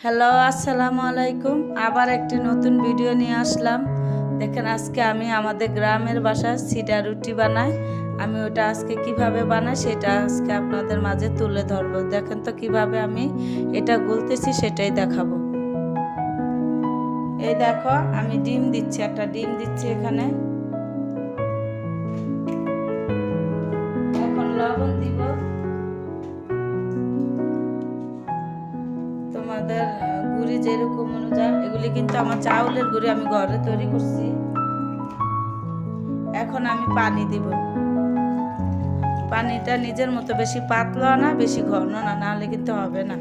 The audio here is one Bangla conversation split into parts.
হ্যালো আসসালামু আলাইকুম। আবার একটি নতুন ভিডিও নিয়ে আসলাম। দেখেন, আজকে আমি আমাদের গ্রামের বাসায় সিটা রুটি বানাই। আমি ওটা আজকে কীভাবে বানাই সেটা আজকে আপনাদের মাঝে তুলে ধরবো। দেখেন তো কীভাবে আমি এটা গুলতেছি সেটাই দেখাবো। এই দেখো, আমি ডিম দিচ্ছি, একটা ডিম দিচ্ছি এখানে। এখন লবণ দিব। তোমাদের আহ, গুড়ি যেরকম অনুযায়ী এগুলি কিন্তু আমার চাউলের গুড়ি আমি ঘরে তৈরি করছি। এখন আমি পানি দিব। পানিটা নিজের মতো বেশি পাতলা না বেশি ঘন না নাহলে কিন্তু হবে না।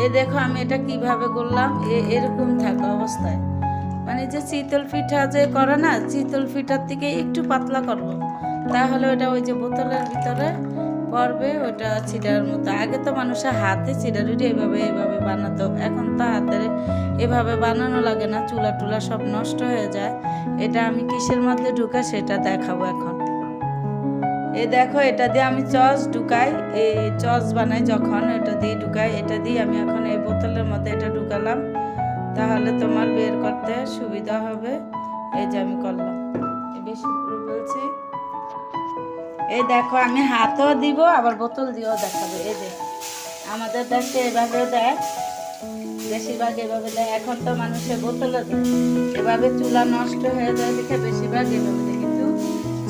এ দেখো আমি এটা কীভাবে করলাম এরকম থাকা অবস্থায়। মানে যে চিতল পিঠা যে করে না চিতল পিঠার থেকে একটু পাতলা করব। তাহলে ওটা ওই যে বোতলের ভিতরে পড়বে, ওটা চিটার মতো। আগে তো মানুষের হাতে চিটা রুটি এভাবে এভাবে বানাতো, এখন তো হাতের এভাবে বানানো লাগে না, চুলা টুলা সব নষ্ট হয়ে যায়। এটা আমি কিসের মধ্যে ঢুকা সেটা দেখাবো এখন। এ দেখো, এটা দিয়ে আমি চস ঢুকাই এই চস বানাই যখন, এটা দিয়ে ঢুকাই, এটা দিয়ে আমি এখন এই বোতলের মধ্যে এটা ঢুকালাম। তাহলে তোমার বের করতে সুবিধা হবে। এই যে আমি করলাম। বেশি করে বলছি। এই দেখো, আমি হাতও দিব, আবার বোতল দিয়েও দেখাবো। এই যে, আমাদের দেশে এভাবে দেয়, বেশিরভাগ এভাবে দেয়। এখন তো মানুষের বোতলে দেয়। এভাবে চুলা নষ্ট হয়ে যায় দেখে বেশিরভাগ এভাবে দেয়। কিন্তু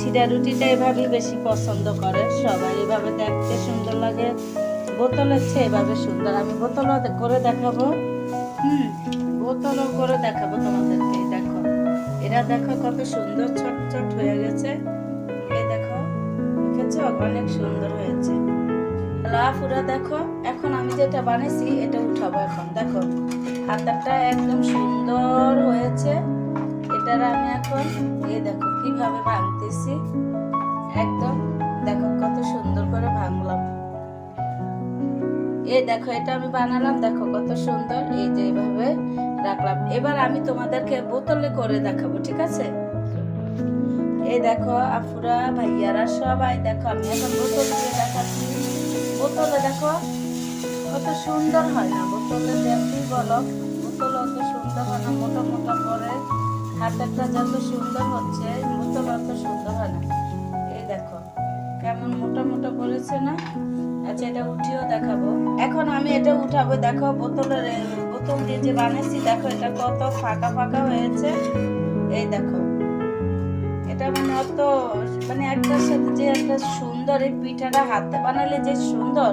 ছিটা রুটিটা এভাবেই বেশি পছন্দ করে। সবাই এভাবে দেখতে সুন্দর লাগে। বোতলের চেয়ে এভাবে সুন্দর। আমি বোতলও করে দেখাবো। হুম, বোতলও করে দেখাবো তোমাদেরকে। দেখো, এরা দেখো কত সুন্দর ছোট ছোট হয়ে গেছে। দেখেছ অনেক সুন্দর হয়েছে। লাফুরা দেখো, এখন আমি যেটা বানিয়েছি এটা উঠাবো এখন, দেখো। হাতারটা একদম সুন্দর হয়েছে। এটার আমি এখন, এই দেখো, কীভাবে ভাঙতেছি। একদম, দেখো, কত সুন্দর করে ভাঙলাম। এই দেখো, এটা আমি বানালাম, দেখো, কত সুন্দর, এই যে এইভাবে রাখলাম। এবার আমি তোমাদেরকে বোতলে করে দেখাবো, ঠিক আছে? এই দেখো আফুরা ভাইয়ারা সবাই, দেখো আমি এখন বোতল দিয়ে দেখাচ্ছি। বোতলে দেখো কত সুন্দর হয় না? বোতলে যেমনি বলো, বোতল অত সুন্দর হয় না, মোটা মোটা পরে হাতেরটা যত সুন্দর হচ্ছে, বোতল অত সুন্দর হয় না। এই দেখো, কেমন মোটা মোটা পড়েছে না? আচ্ছা এটা উঠিয়েও দেখাবো। এখন আমি এটা উঠাবো, দেখো বোতলের বোতল দিয়ে যে বানাইছি, দেখো এটা কত ফাঁকা ফাঁকা হয়েছে। এই দেখো। এটা মানে অত মানে একটার সাথে যে একটা সুন্দর এই পিঠাটা হাতে বানালে যে সুন্দর,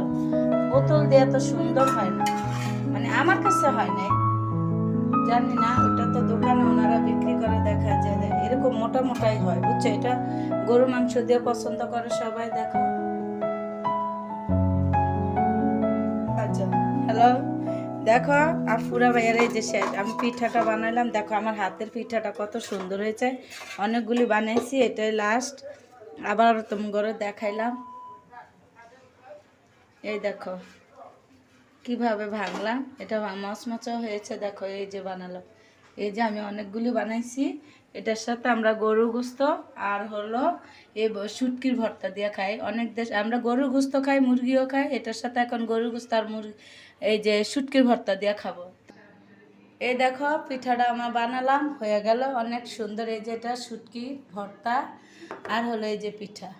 বোতল দিয়ে এত সুন্দর হয় না। মানে আমার কাছে হয় নাই। জানি না, ওটা তো দোকানে ওনারা বিক্রি করে দেখা যায় এরকম মোটা মোটাই হয়। বুঝছ, এটা গরু মাংস দিয়ে পছন্দ করে সবাই, দেখো। আচ্ছা হ্যালো দেখো আর ফুরা ভাইয়ার এই যে শেষ আমি পিঠাটা বানাইলাম। দেখো, আমার হাতের পিঠাটা কত সুন্দর হয়েছে। অনেকগুলি বানাইছি, এটাই লাস্ট আবার তুমি করে দেখাইলাম। এই দেখো, কীভাবে ভাঙলাম। এটা মচমচা হয়েছে, দেখো, এই যে বানালাম। এই যে আমি অনেকগুলি বানাইছি। এটার সাথে আমরা গরু গোস্ত আর হলো এই শুটকির ভর্তা দিয়ে খাই। অনেক দেশ আমরা গরুর গোস্ত খাই, মুরগিও খাই। এটার সাথে এখন গরুর গোস্ত আর মুরগি এই যে শুটকির ভর্তা দিয়ে খাব। এই দেখো, পিঠাটা আমার বানালাম, হয়ে গেল। অনেক সুন্দর এই যে এটা শুটকি, ভর্তা আর হলো এই যে পিঠা।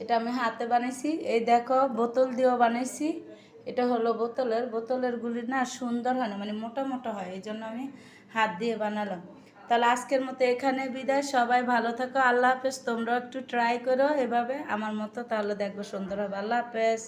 এটা আমি হাতে বানাইছি। এই দেখো, বোতল দিয়েও বানাইছি। এটা হলো বোতলের। বোতলের গুলি না সুন্দর হয় না মানে মোটা মোটা হয় এই জন্য আমি হাত দিয়ে বানালাম। তাহলে আজকের মতো এখানে বিদায়। সবাই ভালো থাকো। আল্লাহ হাফেজ। তোমরাও একটু ট্রাই করো এভাবে। আমার মতো তাহলে দেখব সুন্দর হবে। আল্লাহ হাফেজ।